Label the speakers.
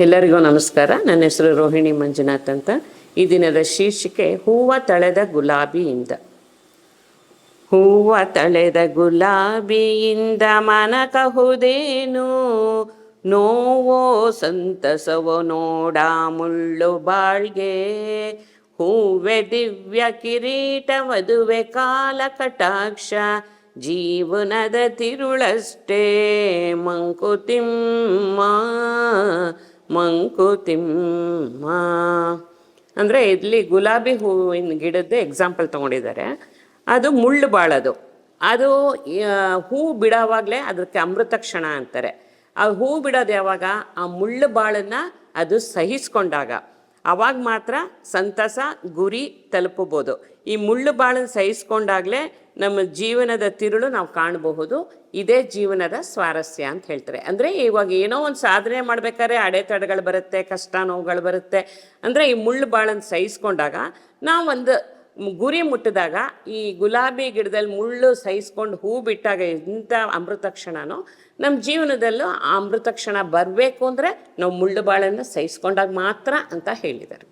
Speaker 1: ಎಲ್ಲರಿಗೂ ನಮಸ್ಕಾರ. ನನ್ನ ಹೆಸರು ರೋಹಿಣಿ ಮಂಜುನಾಥ್ ಅಂತ. ಈ ದಿನದ ಶೀರ್ಷಿಕೆ, ಹೂವ ತಳೆದ ಗುಲಾಬಿಯಿಂದ. ಹೂವ ತಳೆದ ಗುಲಾಬಿಯಿಂದ ಮನ ಕಹುದೇನು ನೋವೋ ಸಂತಸವೋ ನೋಡ ಮುಳ್ಳು ಬಾಳ್ಗೆ. ಹೂವೆ ದಿವ್ಯ ಕಿರೀಟ ಮದುವೆ ಕಾಲ ಕಟಾಕ್ಷ. ಜೀವನದ ತಿರುಳಷ್ಟೇ, ಮಂಕುತಿಮ್ಮ. ಮಂಕುತಿಮ್ಮ ಅಂದರೆ ಇಲ್ಲಿ ಗುಲಾಬಿ ಹೂವಿನ ಗಿಡದ ಎಕ್ಸಾಂಪಲ್ ತೊಗೊಂಡಿದ್ದಾರೆ. ಅದು ಮುಳ್ಳು ಬಾಳದು. ಅದು ಹೂ ಬಿಡೋವಾಗಲೇ ಅದಕ್ಕೆ ಅಮೃತ ಕ್ಷಣ ಅಂತಾರೆ. ಆ ಹೂ ಬಿಡೋದು ಯಾವಾಗ? ಆ ಮುಳ್ಳು ಬಾಳನ್ನು ಅದು ಸಹಿಸ್ಕೊಂಡಾಗ. ಅವಾಗ ಮಾತ್ರ ಸಂತಸ, ಗುರಿ ತಲುಪಬಹುದು. ಈ ಮುಳ್ಳು ಬಾಳನ್ನು ಸಹಿಸ್ಕೊಂಡಾಗಲೇ ನಮ್ಮ ಜೀವನದ ತಿರುಳು ನಾವು ಕಾಣಬಹುದು. ಇದೇ ಜೀವನದ ಸ್ವಾರಸ್ಯ ಅಂತ ಹೇಳ್ತಾರೆ. ಅಂದರೆ ಇವಾಗ ಏನೋ ಒಂದು ಸಾಧನೆ ಮಾಡ್ಬೇಕಾದ್ರೆ ಅಡೆತಡೆಗಳು ಬರುತ್ತೆ, ಕಷ್ಟ ನೋವುಗಳು ಬರುತ್ತೆ. ಅಂದರೆ ಈ ಮುಳ್ಳು ಬಾಳನ್ನು ಸಹಿಸ್ಕೊಂಡಾಗ ನಾವೊಂದು ಗುರಿ ಮುಟ್ಟಿದಾಗ ಈ ಗುಲಾಬಿ ಗಿಡದಲ್ಲಿ ಮುಳ್ಳು ಸಹಿಸ್ಕೊಂಡು ಹೂ ಬಿಟ್ಟಾಗ ಇಂಥ ಅಮೃತ ಕ್ಷಣನೋ ನಮ್ಮ ಜೀವನದಲ್ಲೂ ಆ ಅಮೃತ ಕ್ಷಣ ಬರಬೇಕು ಅಂದರೆ ನಾವು ಮುಳ್ಳು ಬಾಳನ್ನು ಸಹಿಸ್ಕೊಂಡಾಗ ಮಾತ್ರ ಅಂತ ಹೇಳಿದ್ದಾರೆ.